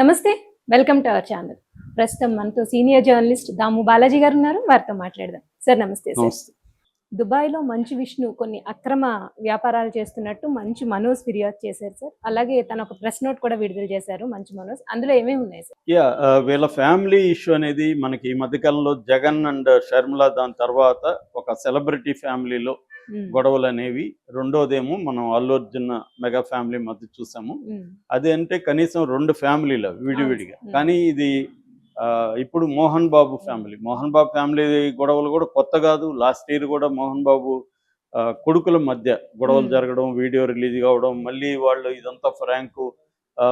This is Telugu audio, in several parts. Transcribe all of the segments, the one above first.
నమస్తే వెల్కమ్ టు అవర్ ఛానల్. ప్రస్తుతం మనతో సీనియర్ జర్నలిస్ట్ దాము బాలాజీ గారు ఉన్నారు వారితో మాట్లాడదాం. సార్ నమస్తే సార్. దుబాయ్లో మంచు విష్ణు కొన్ని అక్రమ వ్యాపారాలు చేస్తున్నట్టు మంచు మనోజ్ ఫిర్యాదు చేశారు సార్. అలాగే తన ఒక ప్రెస్ నోట్ కూడా విడుదల చేశారు మంచు మనోజ్. అందులో ఏమేమి ఉన్నాయి సార్? యా వీళ్ళ ఫ్యామిలీ ఇష్యూ అనేది మనకి ఈ మధ్యకాలంలో జగన్ అండ్ షర్మిల దాని తర్వాత ఒక సెలబ్రిటీ ఫ్యామిలీలో గొడవలు అనేవి రెండోదేమో మనం అల్లు అర్జున్ మెగా ఫ్యామిలీ మధ్య చూసాము. అది అంటే కనీసం రెండు ఫ్యామిలీలు విడివిడిగా. కానీ ఇది ఆ, ఇప్పుడు మోహన్ బాబు ఫ్యామిలీ. మోహన్ బాబు ఫ్యామిలీ గొడవలు కూడా కొత్త కాదు. లాస్ట్ ఇయర్ కూడా మోహన్ బాబు కొడుకుల మధ్య గొడవలు. జరగడం వీడియో రిలీజ్ కావడం మళ్ళీ వాళ్ళు ఇదంతా ఫ్రాంకు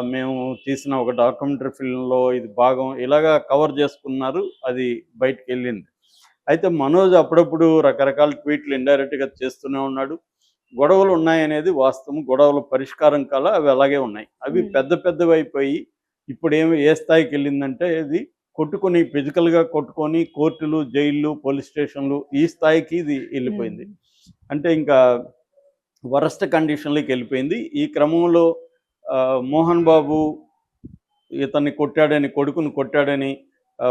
మేము తీసిన ఒక డాక్యుమెంటరీ ఫిల్మ్లో ఇది భాగం ఇలాగా కవర్ చేసుకున్నారు. అది బయటకు వెళ్ళింది. అయితే మనోజ్ అప్పుడప్పుడు రకరకాల ట్వీట్లు ఇండైరెక్ట్గా చేస్తూనే ఉన్నాడు. గొడవలు ఉన్నాయనేది వాస్తవం. గొడవల పరిష్కారం కల అవి అలాగే ఉన్నాయి. అవి. పెద్ద పెద్దవి అయిపోయి ఇప్పుడు ఏమి ఏ స్థాయికి వెళ్ళిందంటే ఇది కొట్టుకొని ఫిజికల్గా కొట్టుకొని కోర్టులు జైళ్ళు పోలీస్ స్టేషన్లు ఈ స్థాయికి ఇది వెళ్ళిపోయింది. అంటే ఇంకా వరస్ట్ కండిషన్లోకి వెళ్ళిపోయింది. ఈ క్రమంలో మోహన్ బాబు ఇతన్ని కొట్టాడని కొడుకుని కొట్టాడని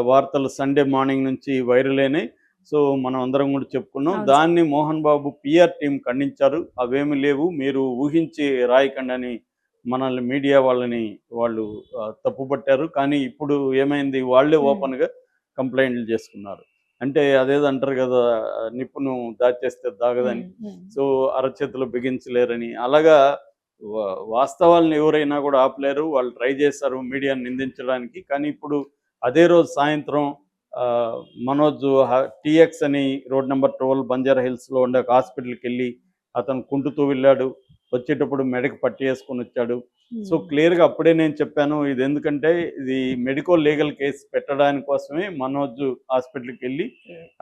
వార్తలు సండే మార్నింగ్ నుంచి వైరల్ అయినాయి. సో మనం అందరం కూడా చెప్పుకున్నాం. దాన్ని మోహన్ బాబు పిఆర్ టీం ఖండించారు. అవేమి లేవు. మీరు ఊహించి రాయకండి అని మనల్ని మీడియా వాళ్ళని వాళ్ళు తప్పుపట్టారు. కానీ ఇప్పుడు ఏమైంది? వాళ్ళే. ఓపెన్గా కంప్లైంట్లు చేసుకున్నారు. అంటే అదేదో అంటారు కదా నిప్పును దాచేస్తే దాగదని. సో అరచేతిలో బిగించలేరని. అలాగా వాస్తవాలను ఎవరైనా కూడా ఆపలేరు. వాళ్ళు ట్రై చేశారు మీడియాని నిందించడానికి. కానీ ఇప్పుడు అదే రోజు సాయంత్రం మనోజ్ టీఎక్స్ అని రోడ్ నెంబర్ ట్వెల్వ్ బంజారా హిల్స్లో ఉండే ఒక హాస్పిటల్కి వెళ్ళి అతను కుంటుతూ వెళ్ళాడు. వచ్చేటప్పుడు మెడకి పట్టి వేసుకొని వచ్చాడు. సో ఉమ్, క్లియర్గా అప్పుడే నేను చెప్పాను ఇది ఎందుకంటే ఇది మెడికో లీగల్ కేసు పెట్టడానికి కోసమే మనోజ్ హాస్పిటల్కి వెళ్ళి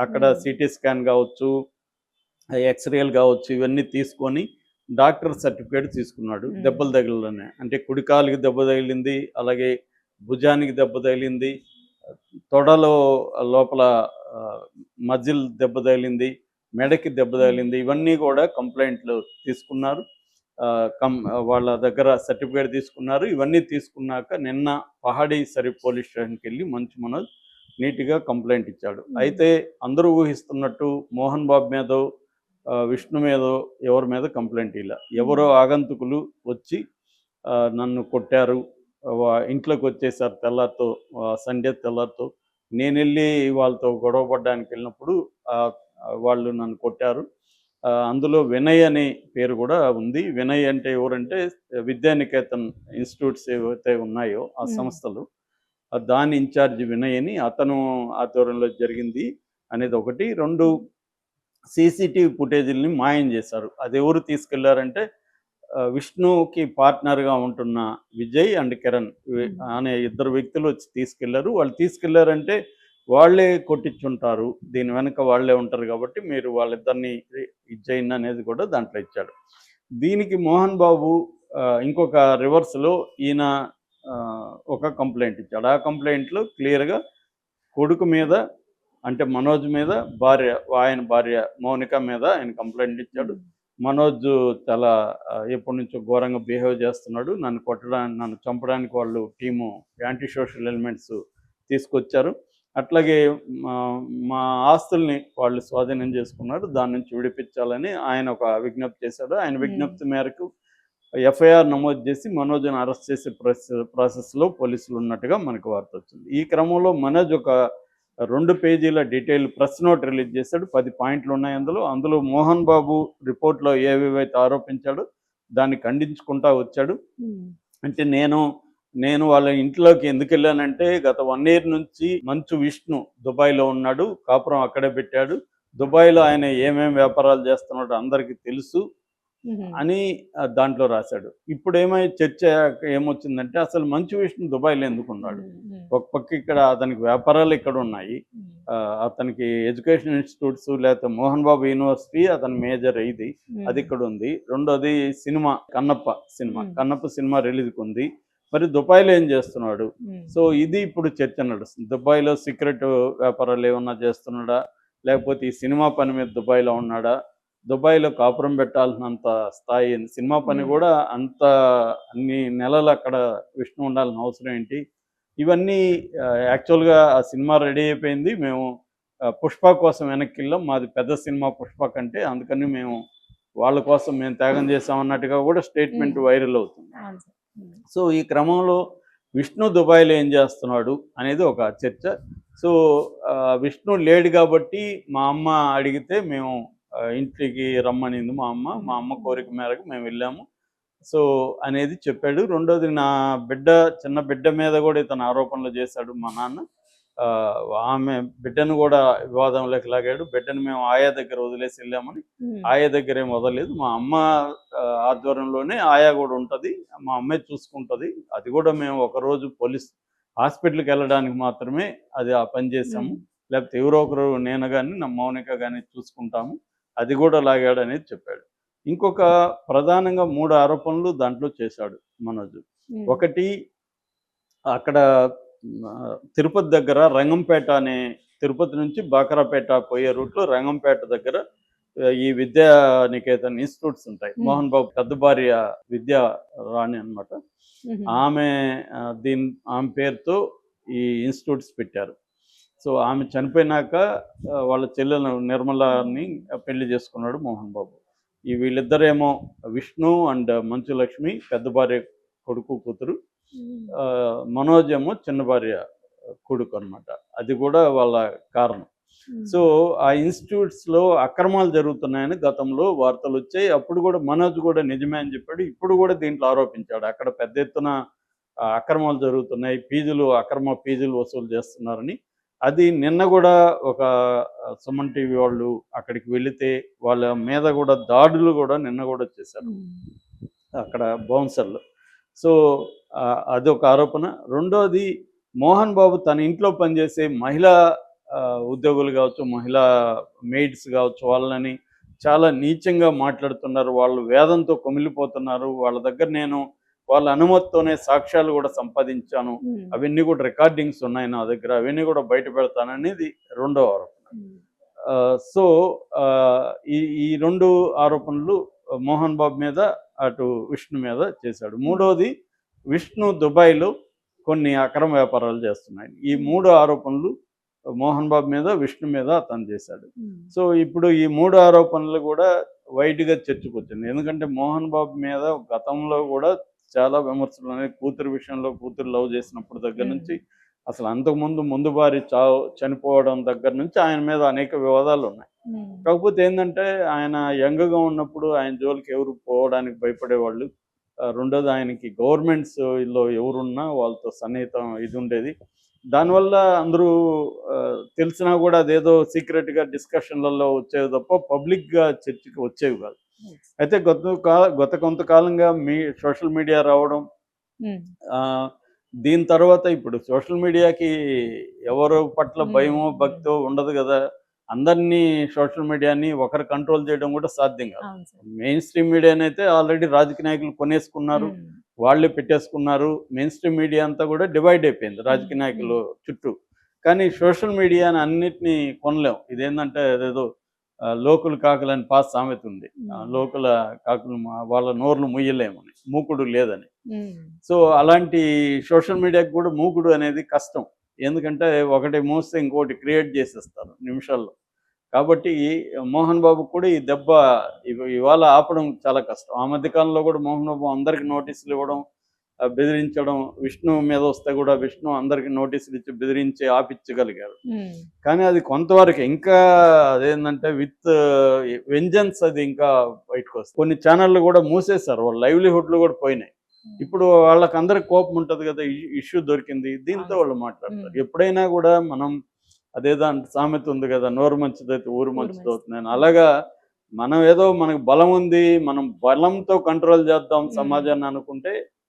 అక్కడ ఉమ్. సిటీ స్కాన్ కావచ్చు ఎక్స్రేలు కావచ్చు ఇవన్నీ తీసుకొని డాక్టర్ సర్టిఫికేట్ తీసుకున్నాడు. దెబ్బలు తగిలినే అంటే కుడికాలుకి దెబ్బ తగిలింది అలాగే భుజానికి దెబ్బ తగిలింది తొడలో లోపల మజిల్ దెబ్బ తగిలింది మెడకి దెబ్బ తగిలింది ఇవన్నీ కూడా కంప్లైంట్లు తీసుకున్నారు. కం వాళ్ళ దగ్గర సర్టిఫికేట్ తీసుకున్నారు. ఇవన్నీ తీసుకున్నాక నిన్న పహాడీ సరి పోలీస్ స్టేషన్కి వెళ్ళి మంచి మనోజ్ నీట్గా కంప్లైంట్ ఇచ్చాడు. అయితే అందరూ ఊహిస్తున్నట్టు మోహన్ బాబు మీదో విష్ణు మీదో ఎవరి మీద కంప్లైంట్ ఇలా ఎవరో ఆగంతుకులు వచ్చి నన్ను కొట్టారు. ఇంట్లోకి వచ్చేసారు తెల్లారితో సండే తెల్లారితో. నేను వెళ్ళి వాళ్ళతో గొడవ పడడానికి వెళ్ళినప్పుడు వాళ్ళు నన్ను కొట్టారు. అందులో వినయ్ అనే పేరు కూడా ఉంది. వినయ్ అంటే ఎవరంటే విద్యానికేతన్ ఇన్స్టిట్యూట్స్ ఏవైతే ఉన్నాయో ఆ. సంస్థలు దాని ఇన్ఛార్జ్ వినయ్ అని అతను ఆధ్వర్యంలో జరిగింది అనేది ఒకటి. రెండు సీసీటీవీ ఫుటేజీలని మాయం చేశారు. అది ఎవరు తీసుకెళ్ళారంటే విష్ణుకి పార్ట్నర్గా ఉంటున్న విజయ్ అండ్ కిరణ్. అనే ఇద్దరు వ్యక్తులు వచ్చి తీసుకెళ్ళారు. వాళ్ళు తీసుకెళ్ళారంటే వాళ్ళే కొట్టించుంటారు. దీని వెనక వాళ్ళే ఉంటారు కాబట్టి మీరు వాళ్ళిద్దరిని ఇచ్చేయండి అనేది కూడా దాంట్లో ఇచ్చాడు. దీనికి మోహన్ బాబు ఇంకొక రివర్స్లో ఈయన ఒక కంప్లైంట్ ఇచ్చాడు. ఆ కంప్లైంట్లో క్లియర్గా కొడుకు మీద అంటే మనోజ్ మీద భార్య ఆయన భార్య మౌనిక మీద ఆయన కంప్లైంట్ ఇచ్చాడు. మనోజ్ చాలా ఎప్పటి నుంచో ఘోరంగా బిహేవ్ చేస్తున్నాడు. నన్ను కొట్టడానికి నన్ను చంపడానికి వాళ్ళు టీము యాంటీ సోషల్ ఎలిమెంట్స్ తీసుకొచ్చారు. అట్లాగే మా ఆస్తుల్ని వాళ్ళు స్వాధీనం చేసుకున్నారు. దాని నుంచి విడిపించాలని ఆయన ఒక విజ్ఞప్తి చేశాడు. ఆయన. విజ్ఞప్తి మేరకు ఎఫ్ఐఆర్ నమోదు చేసి మనోజ్ని అరెస్ట్ చేసే ప్రాసెస్ ప్రాసెస్లో పోలీసులు ఉన్నట్టుగా మనకు వార్త వచ్చింది. ఈ క్రమంలో మనోజ్ ఒక రెండు పేజీల డీటెయిల్ ప్రెస్ నోట్ రిలీజ్ చేశాడు. పది పాయింట్లు ఉన్నాయి అందులో. అందులో మోహన్ బాబు రిపోర్ట్లో ఏవేవైతే ఆరోపించాడో దాన్ని ఖండించుకుంటా వచ్చాడు. ఉమ్, అంటే నేను నేను వాళ్ళ ఇంట్లోకి ఎందుకు వెళ్ళానంటే గత వన్ ఇయర్ నుంచి మంచు విష్ణు దుబాయ్లో ఉన్నాడు. కాపురం అక్కడే పెట్టాడు. దుబాయ్లో ఆయన ఏమేం వ్యాపారాలు చేస్తున్నాడో అందరికీ తెలుసు. అని దాంట్లో రాశాడు. ఇప్పుడు ఏమై చర్చ ఏమొచ్చిందంటే అసలు మంచు విష్ణు దుబాయ్లో ఎందుకు ఉన్నాడు ఉమ్, ఒక పక్క ఇక్కడ అతనికి వ్యాపారాలు ఇక్కడ ఉన్నాయి అతనికి ఎడ్యుకేషన్ ఇన్స్టిట్యూట్స్ లేకపోతే మోహన్ బాబు యూనివర్సిటీ అతని మేజర్ ఇది. అది ఇక్కడ ఉంది రెండోది cinema Kannappa cinema. Kannappa cinema రిలీజ్కి ఉంది. మరి దుబాయ్లో ఏం చేస్తున్నాడు? సో ఇది ఇప్పుడు చర్చ నడుస్తుంది. దుబాయ్లో సీక్రెట్ వ్యాపారాలు ఏమన్నా చేస్తున్నాడా? లేకపోతే ఈ సినిమా పని మీద దుబాయ్లో ఉన్నాడా? దుబాయ్లో కాపురం పెట్టాల్సినంత స్థాయి. సినిమా పని. కూడా అంత అన్ని నెలలు అక్కడ విష్ణు ఉండాల్సిన అవసరం ఏంటి ఇవన్నీ యాక్చువల్గా ఆ సినిమా రెడీ అయిపోయింది మేము పుష్ప కోసం వెనక్కి వెళ్ళాం మాది పెద్ద సినిమా పుష్ప కంటే అందుకని మేము వాళ్ళ కోసం మేము త్యాగం చేసామన్నట్టుగా కూడా స్టేట్మెంట్. వైరల్ అవుతుంది. సో ఈ క్రమంలో విష్ణు దుబాయ్లో ఏం చేస్తున్నాడు అనేది ఒక చర్చ సో విష్ణు లేడు కాబట్టి మా అమ్మ అడిగితే మేము ఇంటికి రమ్మనింది మా అమ్మ. మా అమ్మ కోరిక మేరకు మేము వెళ్ళాము. సో అనేది చెప్పాడు. రెండోది నా బిడ్డ చిన్న బిడ్డ మీద కూడా ఇతను ఆరోపణలు చేశాడు మా నాన్న. ఆమె బిడ్డను కూడా వివాదంలోకి లాగాడు. బిడ్డను మేము ఆయా దగ్గర వదిలేసి వెళ్ళామని. ఆయా దగ్గర ఏం వదలలేదు. మా అమ్మ ఆధ్వర్యంలోనే ఆయా కూడా ఉంటుంది. మా అమ్మే చూసుకుంటుంది. అది కూడా మేము ఒకరోజు పోలీస్ హాస్పిటల్కి వెళ్ళడానికి మాత్రమే అది ఆ పని చేసాము. లేకపోతే ఎవరో ఒకరు నేను కానీ నా మౌనిక కానీ చూసుకుంటాము. అది కూడా లాగాడు అనేది చెప్పాడు ఇంకొక ప్రధానంగా మూడు ఆరోపణలు దాంట్లో చేశాడు మనోజ్. ఒకటి అక్కడ తిరుపతి దగ్గర రంగంపేట అనే తిరుపతి నుంచి బాకరాపేట పోయే రూట్లో రంగంపేట దగ్గర ఈ విద్యా నికేతన్ ఇన్స్టిట్యూట్స్ ఉంటాయి. మోహన్ బాబు పెద్ద భార్య విద్యా రాణి అన్నమాట ఉమ్. ఆమె దీని ఆమె పేరుతో ఈ ఇన్స్టిట్యూట్స్ పెట్టారు సో ఆమె చనిపోయినాక వాళ్ళ చెల్లెలు నిర్మలని పెళ్ళి చేసుకున్నాడు మోహన్ బాబు. ఈ వీళ్ళిద్దరేమో విష్ణు అండ్ మంచు లక్ష్మి పెద్ద భార్య కొడుకు కూతురు. మనోజ్ ఏమో చిన్న భార్య కొడుకు అనమాట అది కూడా వాళ్ళ కారణం. సో ఆ ఇన్స్టిట్యూట్స్లో అక్రమాలు జరుగుతున్నాయని గతంలో వార్తలు వచ్చాయి. అప్పుడు కూడా మనోజ్ కూడా నిజమే అని చెప్పాడు. ఇప్పుడు కూడా దీంట్లో ఆరోపించాడు. అక్కడ పెద్ద ఎత్తున అక్రమాలు జరుగుతున్నాయి. ఫీజులు అక్రమ ఫీజులు వసూలు చేస్తున్నారని అది నిన్న కూడా ఒక సుమన్ టీవీ వాళ్ళు అక్కడికి వెళితే వాళ్ళ మీద కూడా దాడులు కూడా నిన్న కూడా చేశారు. అక్కడ బౌన్సర్లు. సో ఆ, అదొక ఆరోపణ. రెండోది మోహన్ బాబు తన ఇంట్లో పనిచేసే మహిళా ఉద్యోగులు కావచ్చు మహిళా మెయిడ్స్ కావచ్చు వాళ్ళని చాలా నీచంగా మాట్లాడుతున్నారు. వాళ్ళు వేదంతో కొమిలిపోతున్నారు. వాళ్ళ దగ్గర నేను వాళ్ళ అనుమతితోనే సాక్ష్యాలు కూడా సంపాదించాను. అవన్నీ కూడా రికార్డింగ్స్ ఉన్నాయి నా దగ్గర. అవన్నీ కూడా బయట పెడతాననేది రెండో ఆరోపణ. సో ఈ ఈ రెండు ఆరోపణలు మోహన్ బాబు మీద అటు విష్ణు మీద చేశాడు. మూడోది విష్ణు దుబాయ్లో కొన్ని అక్రమ వ్యాపారాలు చేస్తున్నాయి. ఈ మూడు ఆరోపణలు మోహన్ బాబు మీద విష్ణు మీద అతను చేశాడు. సో ఇప్పుడు ఈ మూడు ఆరోపణలు కూడా వైడ్గా చర్చకు వచ్చింది. ఎందుకంటే మోహన్ బాబు మీద గతంలో కూడా చాలా విమర్శలు ఉన్నాయి కూతురు విషయంలో కూతురు లవ్ చేసినప్పుడు దగ్గర. నుంచి అసలు అంతకుముందు ముందు భార్య చావు చనిపోవడం దగ్గర నుంచి ఆయన మీద అనేక వివాదాలు ఉన్నాయి. కాకపోతే ఏంటంటే ఆయన యంగ్గా ఉన్నప్పుడు ఆయన జోలికి ఎవరు పోవడానికి భయపడేవాళ్ళు రెండోది ఆయనకి గవర్నమెంట్స్లో ఎవరున్నా వాళ్ళతో సన్నిహితం ఇది ఉండేది దానివల్ల అందరూ తెలిసినా కూడా అదేదో సీక్రెట్గా డిస్కషన్లలో వచ్చేవి తప్ప పబ్లిక్గా చర్చకి వచ్చేవి కాదు అయితే గత గత కొంతకాలంగా మీ సోషల్ మీడియా రావడం దీని తర్వాత ఇప్పుడు సోషల్ మీడియాకి ఎవరు పట్ల. భయమో భక్తో ఉండదు కదా. అందరినీ సోషల్ మీడియాని ఒకరు కంట్రోల్ చేయడం కూడా సాధ్యం కాదు. మెయిన్ స్ట్రీమ్ మీడియాని అయితే ఆల్రెడీ రాజకీయ నాయకులు కొనేసుకున్నారు. వాళ్ళే పెట్టేసుకున్నారు. మెయిన్ స్ట్రీమ్ మీడియా అంతా కూడా డివైడ్ అయిపోయింది రాజకీయ. నాయకులు చుట్టూ. కానీ సోషల్ మీడియాని అన్నిటినీ కొనలేం. ఇదేంటంటే ఆ, లోకులు కాకులని పాస్ సామెత ఉంది. లోకుల కాకులు వాళ్ళ నోర్లు ముయ్యలేమని మూకుడు లేదని. సో అలాంటి సోషల్ మీడియాకి కూడా మూకుడు అనేది కష్టం. ఎందుకంటే ఒకటి మూస్తే ఇంకోటి క్రియేట్ చేసేస్తారు నిమిషాల్లో. కాబట్టి మోహన్ బాబు కూడా ఈ దెబ్బ ఇవ- ఇవాళ ఆపడం చాలా కష్టం. ఆ మధ్య కాలంలో కూడా మోహన్ బాబు అందరికి నోటీసులు ఇవ్వడం బెదిరించడం విష్ణు మీద వస్తే కూడా విష్ణు అందరికి నోటీసులు ఇచ్చి బెదిరించి ఆపించగలిగారు. కానీ అది కొంతవరకు ఇంకా అదేంటంటే విత్ వెంజన్స్ అది ఇంకా బయటకు వస్తుంది కొన్ని ఛానళ్ళు కూడా మూసేశారు వాళ్ళ లైవ్లీహుడ్లు కూడా పోయినాయి ఇప్పుడు వాళ్ళకి అందరికి కోపం ఉంటుంది కదా ఇష్యూ దొరికింది దీంతో వాళ్ళు మాట్లాడతారు. ఎప్పుడైనా కూడా మనం అదేదో అంత సామెత ఉంది కదా నోరు మంచిదైతే ఊరు ఊరు మంచిది. అవుతుంది అలాగా మనం ఏదో మనకు బలం ఉంది మనం బలంతో కంట్రోల్ చేద్దాం. సమాజాన్ని అనుకుంటే